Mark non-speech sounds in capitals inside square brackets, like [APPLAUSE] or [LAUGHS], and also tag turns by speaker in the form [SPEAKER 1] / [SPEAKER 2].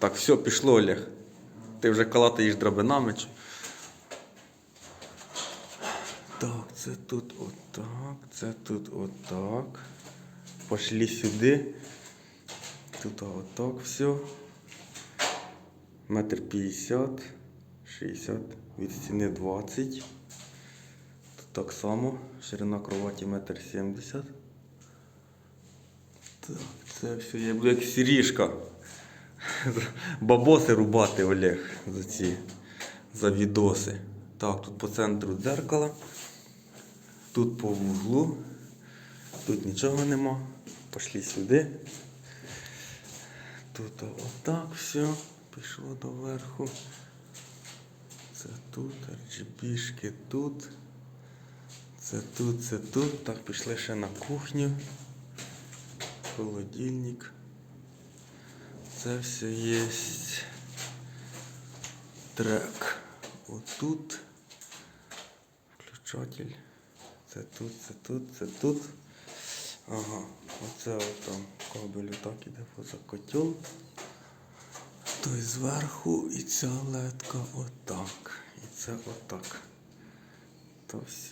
[SPEAKER 1] Так, все, пішло, Олег. Ти вже калатаєш драбинами. Чи... Так, це тут отак, це тут отак. Пошли сюди. Тут отак все. Метр п'ятдесят, шістдесят, від стіни 20. Тут так само, ширина кроваті метр сімдесят. Так, це все я буду як сіріжка. [LAUGHS] Бабоси рубати Олег за ці за відоси. Так, тут по центру дзеркала. Тут по вуглу. Тут нічого нема. Пішли сюди. Тут отак все. Пішло доверху. Це тут, RGB-шки тут. Це тут, це тут. Так, пішли ще на кухню. Холодильник. Це все є. Трек. Отут. Включатель. Це тут, це тут, це тут. Ага. Оце от там кабель отак іде поза котел. Той зверху і ця ледка отак. І це отак. То все.